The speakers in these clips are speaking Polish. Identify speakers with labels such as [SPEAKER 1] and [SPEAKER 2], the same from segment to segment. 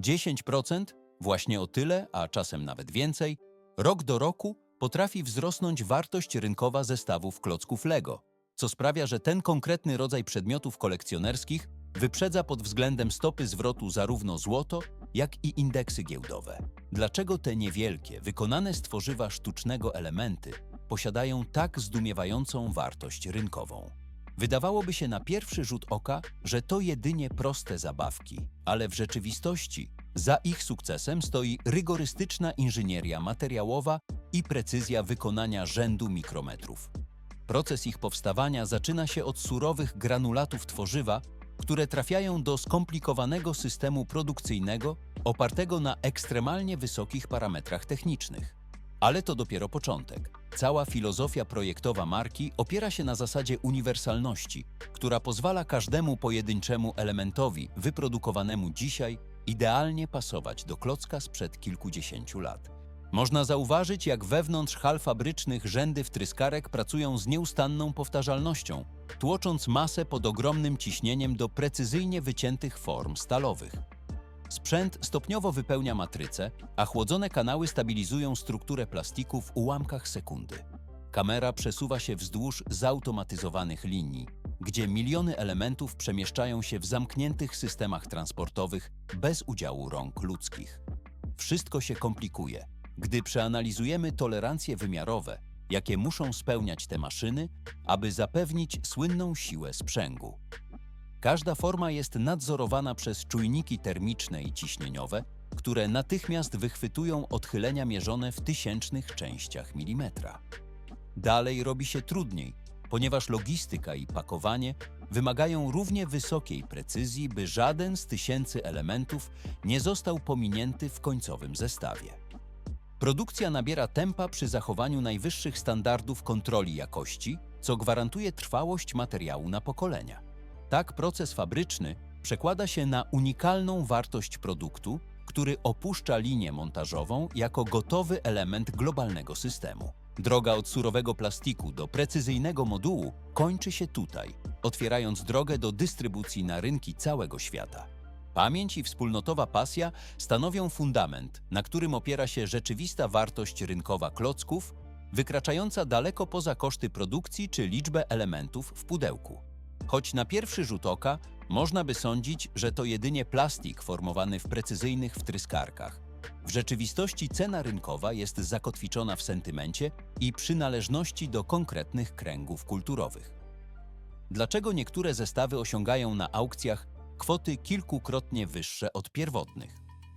[SPEAKER 1] 10%, właśnie o tyle, a czasem nawet więcej, rok do roku potrafi wzrosnąć wartość rynkowa zestawów klocków Lego, co sprawia, że ten konkretny rodzaj przedmiotów kolekcjonerskich wyprzedza pod względem stopy zwrotu zarówno złoto, jak i indeksy giełdowe. Dlaczego te niewielkie, wykonane z tworzywa sztucznego elementy posiadają tak zdumiewającą wartość rynkową? Wydawałoby się na pierwszy rzut oka, że to jedynie proste zabawki, ale w rzeczywistości za ich sukcesem stoi rygorystyczna inżynieria materiałowa i precyzja wykonania rzędu mikrometrów. Proces ich powstawania zaczyna się od surowych granulatów tworzywa, które trafiają do skomplikowanego systemu produkcyjnego opartego na ekstremalnie wysokich parametrach technicznych. Ale to dopiero początek. Cała filozofia projektowa marki opiera się na zasadzie uniwersalności, która pozwala każdemu pojedynczemu elementowi wyprodukowanemu dzisiaj idealnie pasować do klocka sprzed kilkudziesięciu lat. Można zauważyć, jak wewnątrz hal fabrycznych rzędy wtryskarek pracują z nieustanną powtarzalnością, tłocząc masę pod ogromnym ciśnieniem do precyzyjnie wyciętych form stalowych. Sprzęt stopniowo wypełnia matrycę, a chłodzone kanały stabilizują strukturę plastiku w ułamkach sekundy. Kamera przesuwa się wzdłuż zautomatyzowanych linii, gdzie miliony elementów przemieszczają się w zamkniętych systemach transportowych bez udziału rąk ludzkich. Wszystko się komplikuje, gdy przeanalizujemy tolerancje wymiarowe, jakie muszą spełniać te maszyny, aby zapewnić słynną siłę sprzęgu. Każda forma jest nadzorowana przez czujniki termiczne i ciśnieniowe, które natychmiast wychwytują odchylenia mierzone w tysięcznych częściach milimetra. Dalej robi się trudniej, ponieważ logistyka i pakowanie wymagają równie wysokiej precyzji, by żaden z tysięcy elementów nie został pominięty w końcowym zestawie. Produkcja nabiera tempa przy zachowaniu najwyższych standardów kontroli jakości, co gwarantuje trwałość materiału na pokolenia. Tak proces fabryczny przekłada się na unikalną wartość produktu, który opuszcza linię montażową jako gotowy element globalnego systemu. Droga od surowego plastiku do precyzyjnego modułu kończy się tutaj, otwierając drogę do dystrybucji na rynki całego świata. Pamięć i wspólnotowa pasja stanowią fundament, na którym opiera się rzeczywista wartość rynkowa klocków, wykraczająca daleko poza koszty produkcji czy liczbę elementów w pudełku. Choć na pierwszy rzut oka można by sądzić, że to jedynie plastik formowany w precyzyjnych wtryskarkach. W rzeczywistości cena rynkowa jest zakotwiczona w sentymencie i przynależności do konkretnych kręgów kulturowych. Dlaczego niektóre zestawy osiągają na aukcjach kwoty kilkukrotnie wyższe od pierwotnych?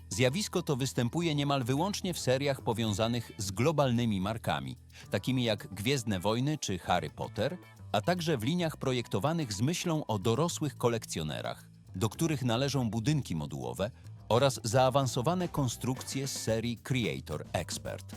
[SPEAKER 1] Zjawisko to występuje niemal wyłącznie w seriach powiązanych z globalnymi markami, takimi jak Gwiezdne Wojny czy Harry Potter, a także w liniach projektowanych z myślą o dorosłych kolekcjonerach, do których należą budynki modułowe oraz zaawansowane konstrukcje z serii Creator Expert.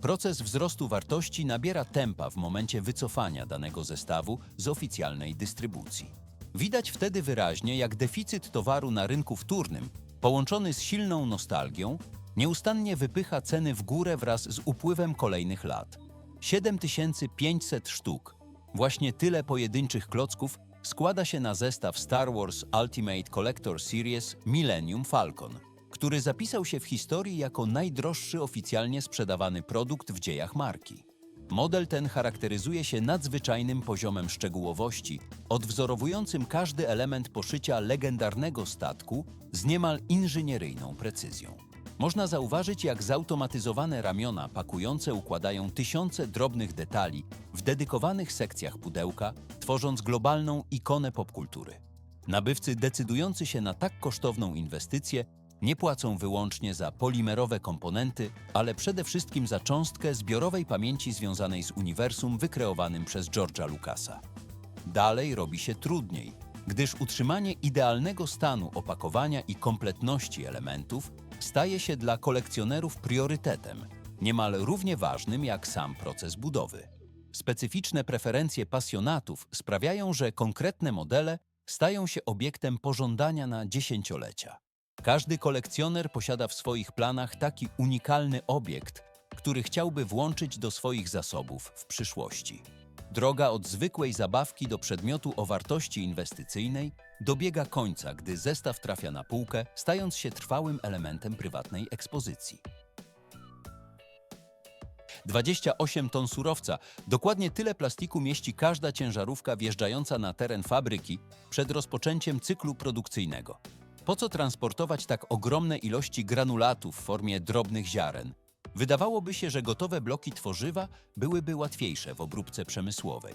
[SPEAKER 1] Proces wzrostu wartości nabiera tempa w momencie wycofania danego zestawu z oficjalnej dystrybucji. Widać wtedy wyraźnie, jak deficyt towaru na rynku wtórnym, połączony z silną nostalgią, nieustannie wypycha ceny w górę wraz z upływem kolejnych lat. 7500 sztuk Właśnie tyle pojedynczych klocków składa się na zestaw Star Wars Ultimate Collector Series Millennium Falcon, który zapisał się w historii jako najdroższy oficjalnie sprzedawany produkt w dziejach marki. Model ten charakteryzuje się nadzwyczajnym poziomem szczegółowości, odwzorowującym każdy element poszycia legendarnego statku z niemal inżynieryjną precyzją. Można zauważyć, jak zautomatyzowane ramiona pakujące układają tysiące drobnych detali w dedykowanych sekcjach pudełka, tworząc globalną ikonę popkultury. Nabywcy decydujący się na tak kosztowną inwestycję nie płacą wyłącznie za polimerowe komponenty, ale przede wszystkim za cząstkę zbiorowej pamięci związanej z uniwersum wykreowanym przez George'a Lucasa. Dalej robi się trudniej, gdyż utrzymanie idealnego stanu opakowania i kompletności elementów staje się dla kolekcjonerów priorytetem, niemal równie ważnym jak sam proces budowy. Specyficzne preferencje pasjonatów sprawiają, że konkretne modele stają się obiektem pożądania na dziesięciolecia. Każdy kolekcjoner posiada w swoich planach taki unikalny obiekt, który chciałby włączyć do swoich zasobów w przyszłości. Droga od zwykłej zabawki do przedmiotu o wartości inwestycyjnej dobiega końca, gdy zestaw trafia na półkę, stając się trwałym elementem prywatnej ekspozycji. 28 ton surowca, dokładnie tyle plastiku mieści każda ciężarówka wjeżdżająca na teren fabryki przed rozpoczęciem cyklu produkcyjnego. Po co transportować tak ogromne ilości granulatów w formie drobnych ziaren? Wydawałoby się, że gotowe bloki tworzywa byłyby łatwiejsze w obróbce przemysłowej.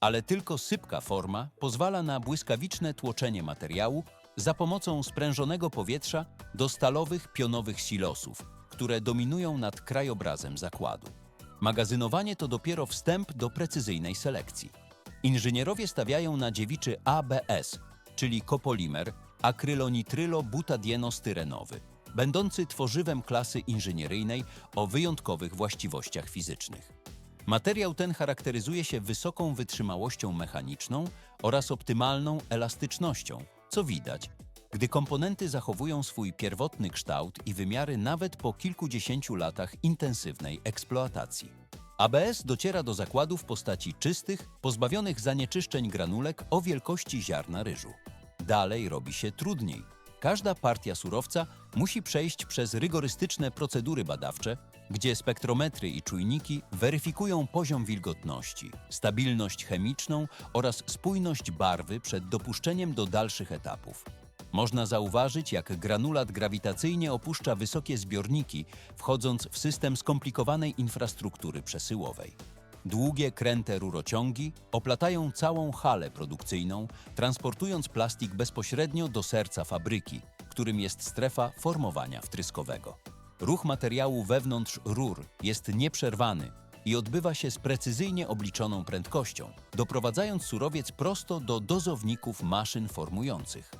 [SPEAKER 1] Ale tylko sypka forma pozwala na błyskawiczne tłoczenie materiału za pomocą sprężonego powietrza do stalowych pionowych silosów, które dominują nad krajobrazem zakładu. Magazynowanie to dopiero wstęp do precyzyjnej selekcji. Inżynierowie stawiają na dziewiczy ABS, czyli kopolimer akrylonitrylo-butadienostyrenowy, będący tworzywem klasy inżynieryjnej o wyjątkowych właściwościach fizycznych. Materiał ten charakteryzuje się wysoką wytrzymałością mechaniczną oraz optymalną elastycznością, co widać, gdy komponenty zachowują swój pierwotny kształt i wymiary nawet po kilkudziesięciu latach intensywnej eksploatacji. ABS dociera do zakładu w postaci czystych, pozbawionych zanieczyszczeń granulek o wielkości ziarna ryżu. Dalej robi się trudniej. Każda partia surowca musi przejść przez rygorystyczne procedury badawcze, gdzie spektrometry i czujniki weryfikują poziom wilgotności, stabilność chemiczną oraz spójność barwy przed dopuszczeniem do dalszych etapów. Można zauważyć, jak granulat grawitacyjnie opuszcza wysokie zbiorniki, wchodząc w system skomplikowanej infrastruktury przesyłowej. Długie, kręte rurociągi oplatają całą halę produkcyjną, transportując plastik bezpośrednio do serca fabryki, którym jest strefa formowania wtryskowego. Ruch materiału wewnątrz rur jest nieprzerwany i odbywa się z precyzyjnie obliczoną prędkością, doprowadzając surowiec prosto do dozowników maszyn formujących.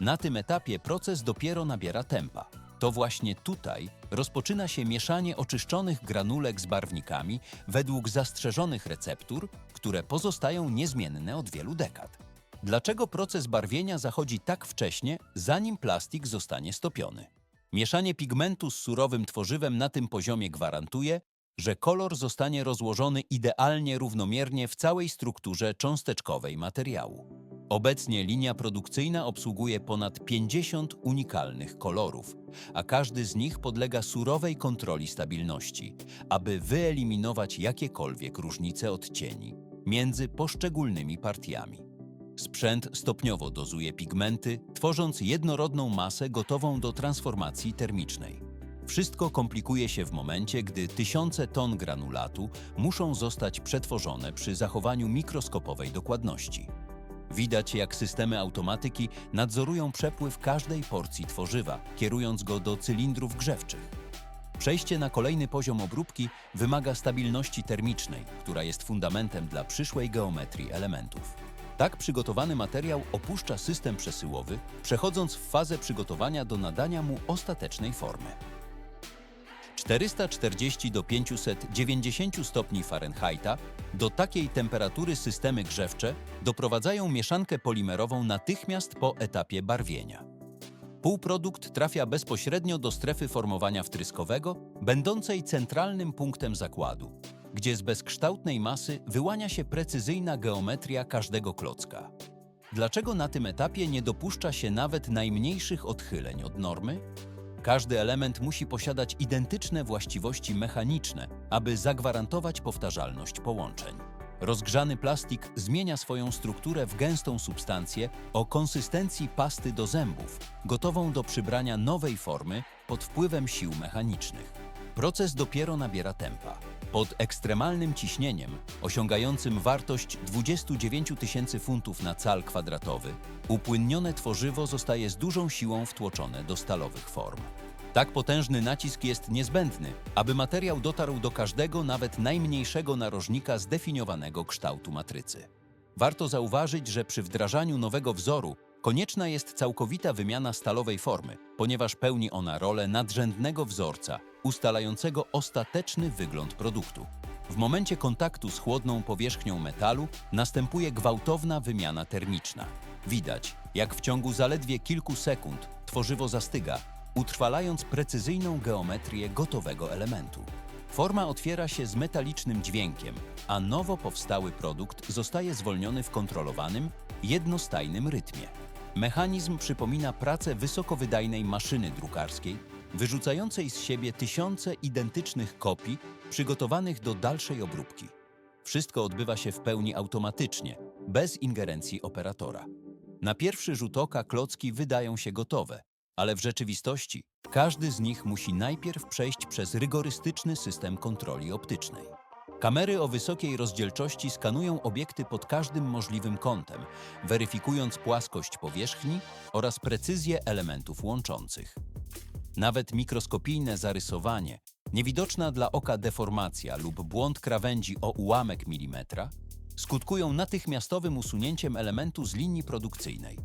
[SPEAKER 1] Na tym etapie proces dopiero nabiera tempa. To właśnie tutaj rozpoczyna się mieszanie oczyszczonych granulek z barwnikami według zastrzeżonych receptur, które pozostają niezmienne od wielu dekad. Dlaczego proces barwienia zachodzi tak wcześnie, zanim plastik zostanie stopiony? Mieszanie pigmentu z surowym tworzywem na tym poziomie gwarantuje, że kolor zostanie rozłożony idealnie równomiernie w całej strukturze cząsteczkowej materiału. Obecnie linia produkcyjna obsługuje ponad 50 unikalnych kolorów, a każdy z nich podlega surowej kontroli stabilności, aby wyeliminować jakiekolwiek różnice odcieni między poszczególnymi partiami. Sprzęt stopniowo dozuje pigmenty, tworząc jednorodną masę gotową do transformacji termicznej. Wszystko komplikuje się w momencie, gdy tysiące ton granulatu muszą zostać przetworzone przy zachowaniu mikroskopowej dokładności. Widać, jak systemy automatyki nadzorują przepływ każdej porcji tworzywa, kierując go do cylindrów grzewczych. Przejście na kolejny poziom obróbki wymaga stabilności termicznej, która jest fundamentem dla przyszłej geometrii elementów. Tak przygotowany materiał opuszcza system przesyłowy, przechodząc w fazę przygotowania do nadania mu ostatecznej formy. 440 do 590 stopni Fahrenheita do takiej temperatury systemy grzewcze doprowadzają mieszankę polimerową natychmiast po etapie barwienia. Półprodukt trafia bezpośrednio do strefy formowania wtryskowego, będącej centralnym punktem zakładu, gdzie z bezkształtnej masy wyłania się precyzyjna geometria każdego klocka. Dlaczego na tym etapie nie dopuszcza się nawet najmniejszych odchyleń od normy? Każdy element musi posiadać identyczne właściwości mechaniczne, aby zagwarantować powtarzalność połączeń. Rozgrzany plastik zmienia swoją strukturę w gęstą substancję o konsystencji pasty do zębów, gotową do przybrania nowej formy pod wpływem sił mechanicznych. Proces dopiero nabiera tempa. Pod ekstremalnym ciśnieniem, osiągającym wartość 29 tysięcy funtów na cal kwadratowy, upłynnione tworzywo zostaje z dużą siłą wtłoczone do stalowych form. Tak potężny nacisk jest niezbędny, aby materiał dotarł do każdego, nawet najmniejszego narożnika zdefiniowanego kształtu matrycy. Warto zauważyć, że przy wdrażaniu nowego wzoru konieczna jest całkowita wymiana stalowej formy, ponieważ pełni ona rolę nadrzędnego wzorca, ustalającego ostateczny wygląd produktu. W momencie kontaktu z chłodną powierzchnią metalu następuje gwałtowna wymiana termiczna. Widać, jak w ciągu zaledwie kilku sekund tworzywo zastyga, utrwalając precyzyjną geometrię gotowego elementu. Forma otwiera się z metalicznym dźwiękiem, a nowo powstały produkt zostaje zwolniony w kontrolowanym, jednostajnym rytmie. Mechanizm przypomina pracę wysokowydajnej maszyny drukarskiej, wyrzucającej z siebie tysiące identycznych kopii przygotowanych do dalszej obróbki. Wszystko odbywa się w pełni automatycznie, bez ingerencji operatora. Na pierwszy rzut oka klocki wydają się gotowe, ale w rzeczywistości każdy z nich musi najpierw przejść przez rygorystyczny system kontroli optycznej. Kamery o wysokiej rozdzielczości skanują obiekty pod każdym możliwym kątem, weryfikując płaskość powierzchni oraz precyzję elementów łączących. Nawet mikroskopijne zarysowanie, niewidoczna dla oka deformacja lub błąd krawędzi o ułamek milimetra skutkują natychmiastowym usunięciem elementu z linii produkcyjnej.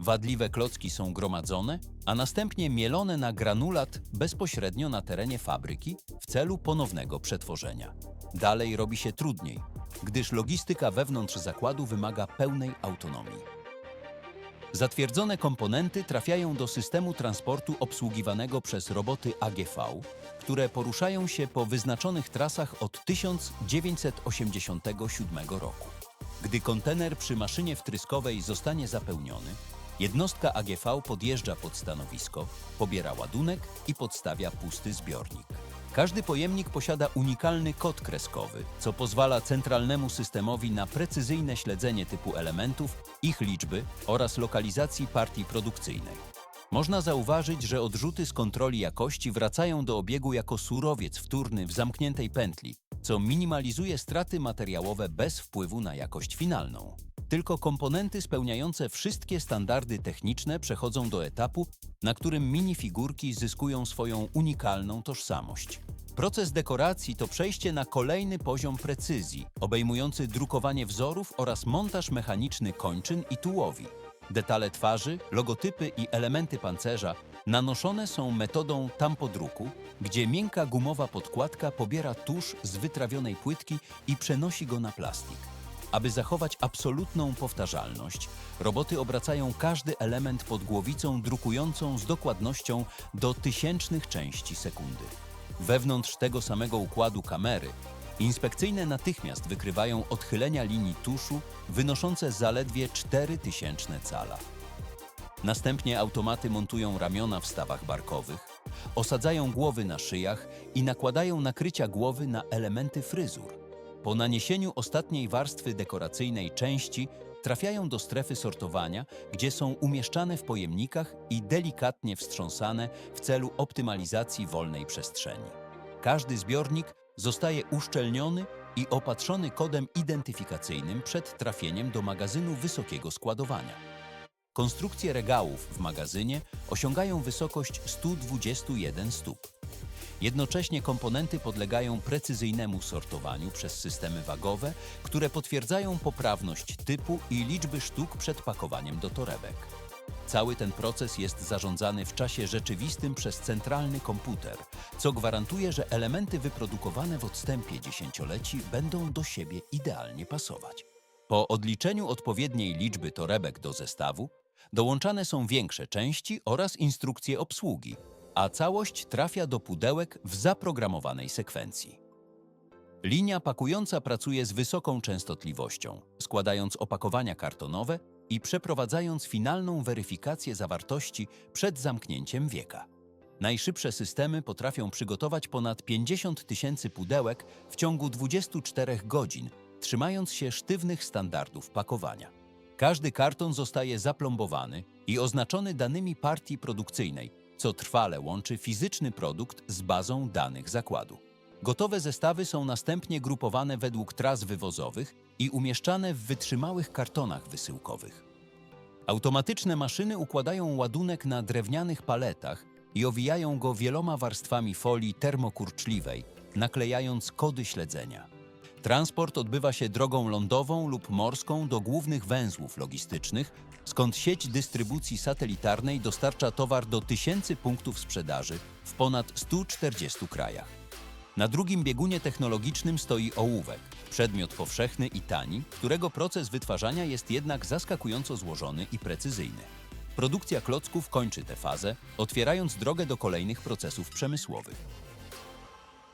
[SPEAKER 1] Wadliwe klocki są gromadzone, a następnie mielone na granulat bezpośrednio na terenie fabryki w celu ponownego przetworzenia. Dalej robi się trudniej, gdyż logistyka wewnątrz zakładu wymaga pełnej autonomii. Zatwierdzone komponenty trafiają do systemu transportu obsługiwanego przez roboty AGV, które poruszają się po wyznaczonych trasach od 1987 roku. Gdy kontener przy maszynie wtryskowej zostanie zapełniony, jednostka AGV podjeżdża pod stanowisko, pobiera ładunek i podstawia pusty zbiornik. Każdy pojemnik posiada unikalny kod kreskowy, co pozwala centralnemu systemowi na precyzyjne śledzenie typu elementów, ich liczby oraz lokalizacji partii produkcyjnej. Można zauważyć, że odrzuty z kontroli jakości wracają do obiegu jako surowiec wtórny w zamkniętej pętli, co minimalizuje straty materiałowe bez wpływu na jakość finalną. Tylko komponenty spełniające wszystkie standardy techniczne przechodzą do etapu, na którym minifigurki zyskują swoją unikalną tożsamość. Proces dekoracji to przejście na kolejny poziom precyzji, obejmujący drukowanie wzorów oraz montaż mechaniczny kończyn i tułowi. Detale twarzy, logotypy i elementy pancerza nanoszone są metodą tampodruku, gdzie miękka gumowa podkładka pobiera tusz z wytrawionej płytki i przenosi go na plastik. Aby zachować absolutną powtarzalność, roboty obracają każdy element pod głowicą drukującą z dokładnością do tysięcznych części sekundy. Wewnątrz tego samego układu kamery inspekcyjne natychmiast wykrywają odchylenia linii tuszu wynoszące zaledwie 4000 cala. Następnie automaty montują ramiona w stawach barkowych, osadzają głowy na szyjach i nakładają nakrycia głowy na elementy fryzur. Po naniesieniu ostatniej warstwy dekoracyjnej części trafiają do strefy sortowania, gdzie są umieszczane w pojemnikach i delikatnie wstrząsane w celu optymalizacji wolnej przestrzeni. Każdy zbiornik zostaje uszczelniony i opatrzony kodem identyfikacyjnym przed trafieniem do magazynu wysokiego składowania. Konstrukcje regałów w magazynie osiągają wysokość 121 stóp. Jednocześnie komponenty podlegają precyzyjnemu sortowaniu przez systemy wagowe, które potwierdzają poprawność typu i liczby sztuk przed pakowaniem do torebek. Cały ten proces jest zarządzany w czasie rzeczywistym przez centralny komputer, co gwarantuje, że elementy wyprodukowane w odstępie dziesięcioleci będą do siebie idealnie pasować. Po odliczeniu odpowiedniej liczby torebek do zestawu, dołączane są większe części oraz instrukcje obsługi, a całość trafia do pudełek w zaprogramowanej sekwencji. Linia pakująca pracuje z wysoką częstotliwością, składając opakowania kartonowe i przeprowadzając finalną weryfikację zawartości przed zamknięciem wieka. Najszybsze systemy potrafią przygotować ponad 50 tysięcy pudełek w ciągu 24 godzin, trzymając się sztywnych standardów pakowania. Każdy karton zostaje zaplombowany i oznaczony danymi partii produkcyjnej, co trwale łączy fizyczny produkt z bazą danych zakładu. Gotowe zestawy są następnie grupowane według tras wywozowych i umieszczane w wytrzymałych kartonach wysyłkowych. Automatyczne maszyny układają ładunek na drewnianych paletach i owijają go wieloma warstwami folii termokurczliwej, naklejając kody śledzenia. Transport odbywa się drogą lądową lub morską do głównych węzłów logistycznych, skąd sieć dystrybucji satelitarnej dostarcza towar do tysięcy punktów sprzedaży w ponad 140 krajach. Na drugim biegunie technologicznym stoi ołówek, przedmiot powszechny i tani, którego proces wytwarzania jest jednak zaskakująco złożony i precyzyjny. Produkcja klocków kończy tę fazę, otwierając drogę do kolejnych procesów przemysłowych.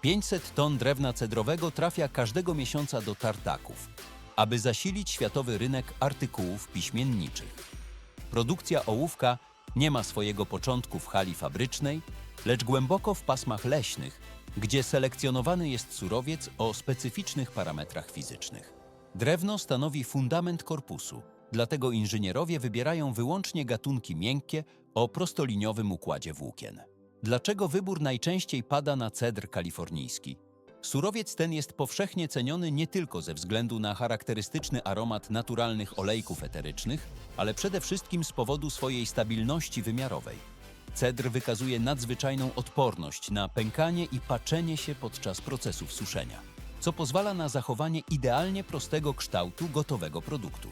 [SPEAKER 1] 500 ton drewna cedrowego trafia każdego miesiąca do tartaków, aby zasilić światowy rynek artykułów piśmienniczych. Produkcja ołówka nie ma swojego początku w hali fabrycznej, lecz głęboko w pasmach leśnych, gdzie selekcjonowany jest surowiec o specyficznych parametrach fizycznych. Drewno stanowi fundament korpusu, dlatego inżynierowie wybierają wyłącznie gatunki miękkie o prostoliniowym układzie włókien. Dlaczego wybór najczęściej pada na cedr kalifornijski? Surowiec ten jest powszechnie ceniony nie tylko ze względu na charakterystyczny aromat naturalnych olejków eterycznych, ale przede wszystkim z powodu swojej stabilności wymiarowej. Cedr wykazuje nadzwyczajną odporność na pękanie i paczenie się podczas procesów suszenia, co pozwala na zachowanie idealnie prostego kształtu gotowego produktu.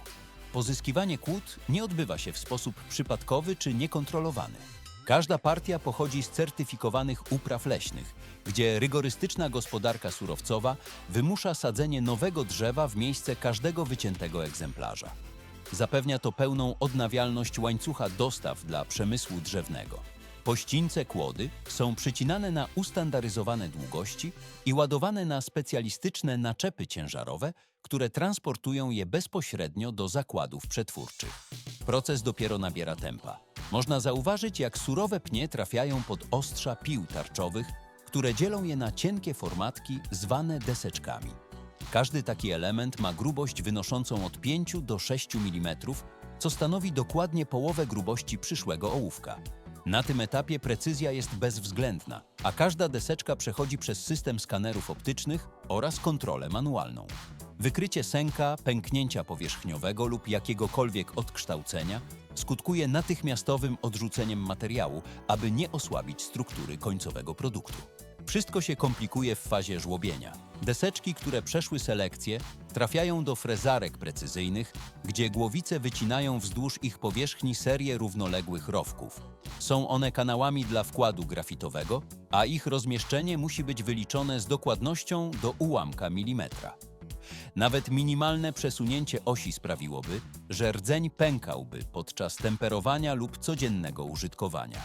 [SPEAKER 1] Pozyskiwanie kłód nie odbywa się w sposób przypadkowy czy niekontrolowany. Każda partia pochodzi z certyfikowanych upraw leśnych, gdzie rygorystyczna gospodarka surowcowa wymusza sadzenie nowego drzewa w miejsce każdego wyciętego egzemplarza. Zapewnia to pełną odnawialność łańcucha dostaw dla przemysłu drzewnego. Pościńce kłody są przycinane na ustandaryzowane długości i ładowane na specjalistyczne naczepy ciężarowe, które transportują je bezpośrednio do zakładów przetwórczych. Proces dopiero nabiera tempa. Można zauważyć, jak surowe pnie trafiają pod ostrza pił tarczowych, które dzielą je na cienkie formatki zwane deseczkami. Każdy taki element ma grubość wynoszącą od 5 do 6 mm, co stanowi dokładnie połowę grubości przyszłego ołówka. Na tym etapie precyzja jest bezwzględna, a każda deseczka przechodzi przez system skanerów optycznych oraz kontrolę manualną. Wykrycie sęka, pęknięcia powierzchniowego lub jakiegokolwiek odkształcenia skutkuje natychmiastowym odrzuceniem materiału, aby nie osłabić struktury końcowego produktu. Wszystko się komplikuje w fazie żłobienia. Deseczki, które przeszły selekcję, trafiają do frezarek precyzyjnych, gdzie głowice wycinają wzdłuż ich powierzchni serię równoległych rowków. Są one kanałami dla wkładu grafitowego, a ich rozmieszczenie musi być wyliczone z dokładnością do ułamka milimetra. Nawet minimalne przesunięcie osi sprawiłoby, że rdzeń pękałby podczas temperowania lub codziennego użytkowania.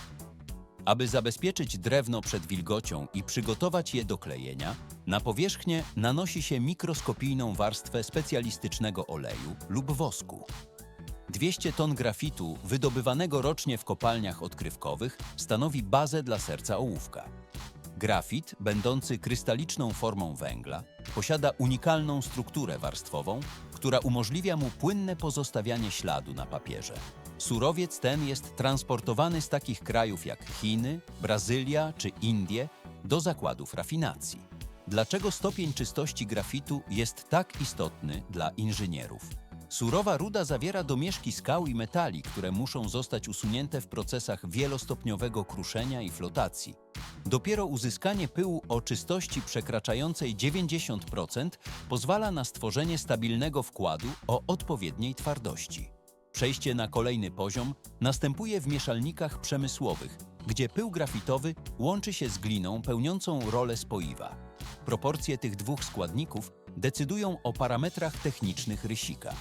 [SPEAKER 1] Aby zabezpieczyć drewno przed wilgocią i przygotować je do klejenia, na powierzchnię nanosi się mikroskopijną warstwę specjalistycznego oleju lub wosku. 200 ton grafitu wydobywanego rocznie w kopalniach odkrywkowych stanowi bazę dla serca ołówka. Grafit, będący krystaliczną formą węgla, posiada unikalną strukturę warstwową, która umożliwia mu płynne pozostawianie śladu na papierze. Surowiec ten jest transportowany z takich krajów jak Chiny, Brazylia czy Indie do zakładów rafinacji. Dlaczego stopień czystości grafitu jest tak istotny dla inżynierów? Surowa ruda zawiera domieszki skał i metali, które muszą zostać usunięte w procesach wielostopniowego kruszenia i flotacji. Dopiero uzyskanie pyłu o czystości przekraczającej 90% pozwala na stworzenie stabilnego wkładu o odpowiedniej twardości. Przejście na kolejny poziom następuje w mieszalnikach przemysłowych, gdzie pył grafitowy łączy się z gliną pełniącą rolę spoiwa. Proporcje tych dwóch składników decydują o parametrach technicznych rysika.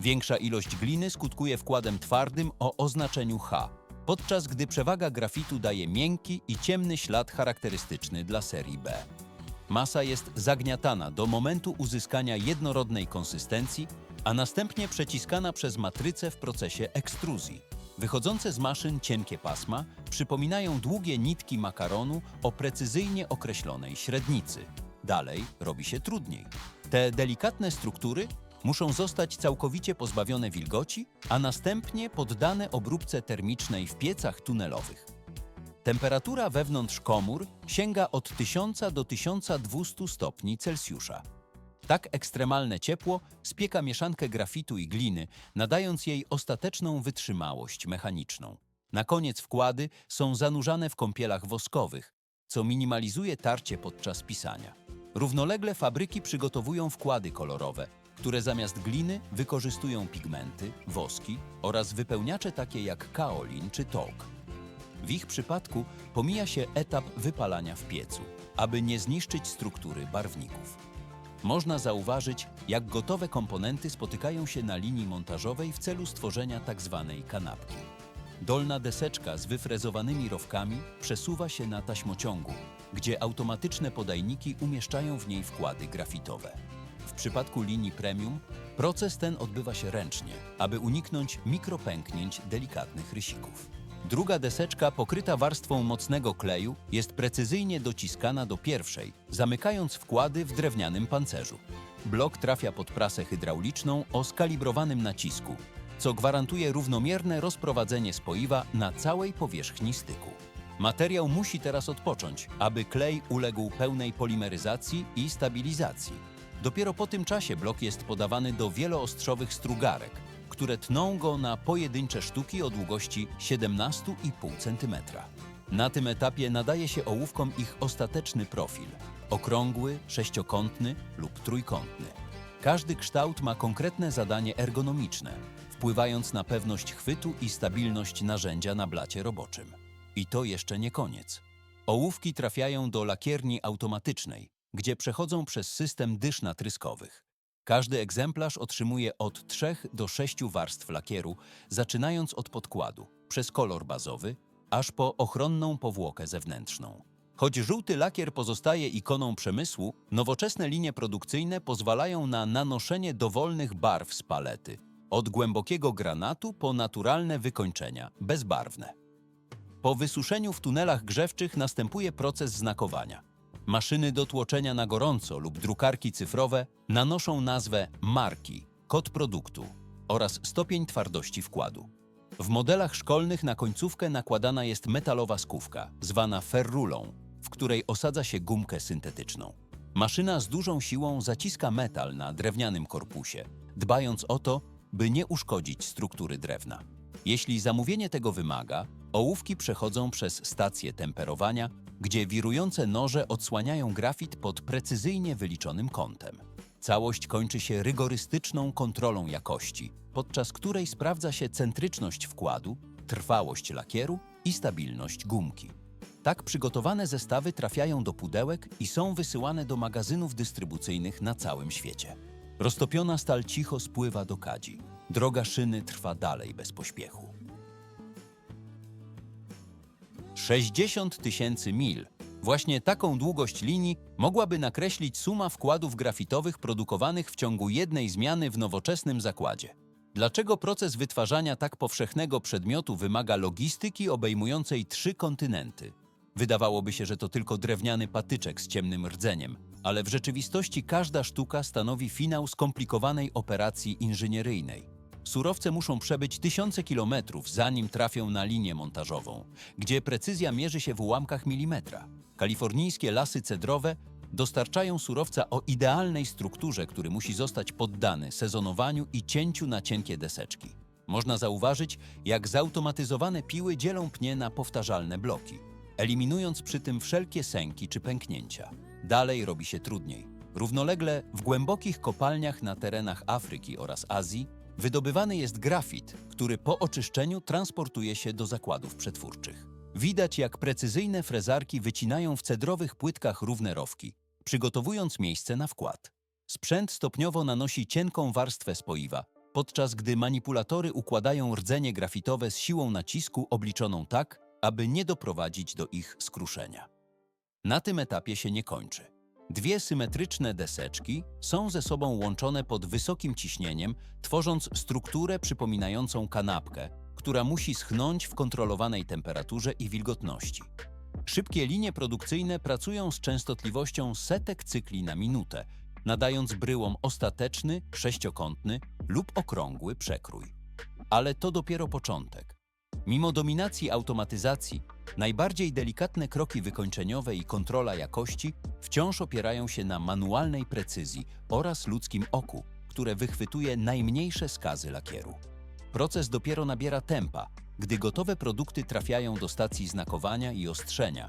[SPEAKER 1] Większa ilość gliny skutkuje wkładem twardym o oznaczeniu H, podczas gdy przewaga grafitu daje miękki i ciemny ślad charakterystyczny dla serii B. Masa jest zagniatana do momentu uzyskania jednorodnej konsystencji, a następnie przeciskana przez matrycę w procesie ekstruzji. Wychodzące z maszyn cienkie pasma przypominają długie nitki makaronu o precyzyjnie określonej średnicy. Dalej robi się trudniej. Te delikatne struktury muszą zostać całkowicie pozbawione wilgoci, a następnie poddane obróbce termicznej w piecach tunelowych. Temperatura wewnątrz komór sięga od 1000 do 1200 stopni Celsjusza. Tak ekstremalne ciepło spieka mieszankę grafitu i gliny, nadając jej ostateczną wytrzymałość mechaniczną. Na koniec wkłady są zanurzane w kąpielach woskowych, co minimalizuje tarcie podczas pisania. Równolegle fabryki przygotowują wkłady kolorowe, które zamiast gliny wykorzystują pigmenty, woski oraz wypełniacze takie jak kaolin czy talk. W ich przypadku pomija się etap wypalania w piecu, aby nie zniszczyć struktury barwników. Można zauważyć, jak gotowe komponenty spotykają się na linii montażowej w celu stworzenia tzw. kanapki. Dolna deseczka z wyfrezowanymi rowkami przesuwa się na taśmociągu, gdzie automatyczne podajniki umieszczają w niej wkłady grafitowe. W przypadku linii premium proces ten odbywa się ręcznie, aby uniknąć mikropęknięć delikatnych rysików. Druga deseczka pokryta warstwą mocnego kleju jest precyzyjnie dociskana do pierwszej, zamykając wkłady w drewnianym pancerzu. Blok trafia pod prasę hydrauliczną o skalibrowanym nacisku, co gwarantuje równomierne rozprowadzenie spoiwa na całej powierzchni styku. Materiał musi teraz odpocząć, aby klej uległ pełnej polimeryzacji i stabilizacji. Dopiero po tym czasie blok jest podawany do wieloostrzowych strugarek, które tną go na pojedyncze sztuki o długości 17,5 cm. Na tym etapie nadaje się ołówkom ich ostateczny profil okrągły, sześciokątny lub trójkątny. Każdy kształt ma konkretne zadanie ergonomiczne, wpływając na pewność chwytu i stabilność narzędzia na blacie roboczym. I to jeszcze nie koniec. Ołówki trafiają do lakierni automatycznej, gdzie przechodzą przez system dysz natryskowych. Każdy egzemplarz otrzymuje od 3 do 6 warstw lakieru, zaczynając od podkładu, przez kolor bazowy, aż po ochronną powłokę zewnętrzną. Choć żółty lakier pozostaje ikoną przemysłu, nowoczesne linie produkcyjne pozwalają na nanoszenie dowolnych barw z palety, od głębokiego granatu po naturalne wykończenia, bezbarwne. Po wysuszeniu w tunelach grzewczych następuje proces znakowania. Maszyny do tłoczenia na gorąco lub drukarki cyfrowe nanoszą nazwę marki, kod produktu oraz stopień twardości wkładu. W modelach szkolnych na końcówkę nakładana jest metalowa skówka, zwana ferrulą, w której osadza się gumkę syntetyczną. Maszyna z dużą siłą zaciska metal na drewnianym korpusie, dbając o to, by nie uszkodzić struktury drewna. Jeśli zamówienie tego wymaga, ołówki przechodzą przez stację temperowania, gdzie wirujące noże odsłaniają grafit pod precyzyjnie wyliczonym kątem. Całość kończy się rygorystyczną kontrolą jakości, podczas której sprawdza się centryczność wkładu, trwałość lakieru i stabilność gumki. Tak przygotowane zestawy trafiają do pudełek i są wysyłane do magazynów dystrybucyjnych na całym świecie. Roztopiona stal cicho spływa do kadzi. Droga szyny trwa dalej bez pośpiechu. 60 tysięcy mil. Właśnie taką długość linii mogłaby nakreślić suma wkładów grafitowych produkowanych w ciągu jednej zmiany w nowoczesnym zakładzie. Dlaczego proces wytwarzania tak powszechnego przedmiotu wymaga logistyki obejmującej trzy kontynenty? Wydawałoby się, że to tylko drewniany patyczek z ciemnym rdzeniem, ale w rzeczywistości każda sztuka stanowi finał skomplikowanej operacji inżynieryjnej. Surowce muszą przebyć tysiące kilometrów, zanim trafią na linię montażową, gdzie precyzja mierzy się w ułamkach milimetra. Kalifornijskie lasy cedrowe dostarczają surowca o idealnej strukturze, który musi zostać poddany sezonowaniu i cięciu na cienkie deseczki. Można zauważyć, jak zautomatyzowane piły dzielą pnie na powtarzalne bloki, eliminując przy tym wszelkie sęki czy pęknięcia. Dalej robi się trudniej. Równolegle w głębokich kopalniach na terenach Afryki oraz Azji wydobywany jest grafit, który po oczyszczeniu transportuje się do zakładów przetwórczych. Widać, jak precyzyjne frezarki wycinają w cedrowych płytkach równe rowki, przygotowując miejsce na wkład. Sprzęt stopniowo nanosi cienką warstwę spoiwa, podczas gdy manipulatory układają rdzenie grafitowe z siłą nacisku obliczoną tak, aby nie doprowadzić do ich skruszenia. Na tym etapie się nie kończy. Dwie symetryczne deseczki są ze sobą łączone pod wysokim ciśnieniem, tworząc strukturę przypominającą kanapkę, która musi schnąć w kontrolowanej temperaturze i wilgotności. Szybkie linie produkcyjne pracują z częstotliwością setek cykli na minutę, nadając bryłom ostateczny, sześciokątny lub okrągły przekrój. Ale to dopiero początek. Mimo dominacji automatyzacji, najbardziej delikatne kroki wykończeniowe i kontrola jakości wciąż opierają się na manualnej precyzji oraz ludzkim oku, które wychwytuje najmniejsze skazy lakieru. Proces dopiero nabiera tempa, gdy gotowe produkty trafiają do stacji znakowania i ostrzenia,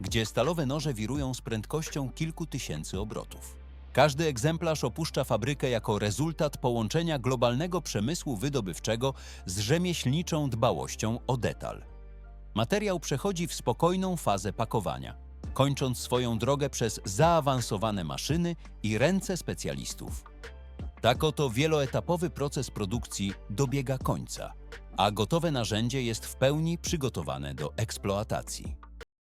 [SPEAKER 1] gdzie stalowe noże wirują z prędkością kilku tysięcy obrotów. Każdy egzemplarz opuszcza fabrykę jako rezultat połączenia globalnego przemysłu wydobywczego z rzemieślniczą dbałością o detal. Materiał przechodzi w spokojną fazę pakowania, kończąc swoją drogę przez zaawansowane maszyny i ręce specjalistów. Tak oto wieloetapowy proces produkcji dobiega końca. a gotowe narzędzie jest w pełni przygotowane do eksploatacji.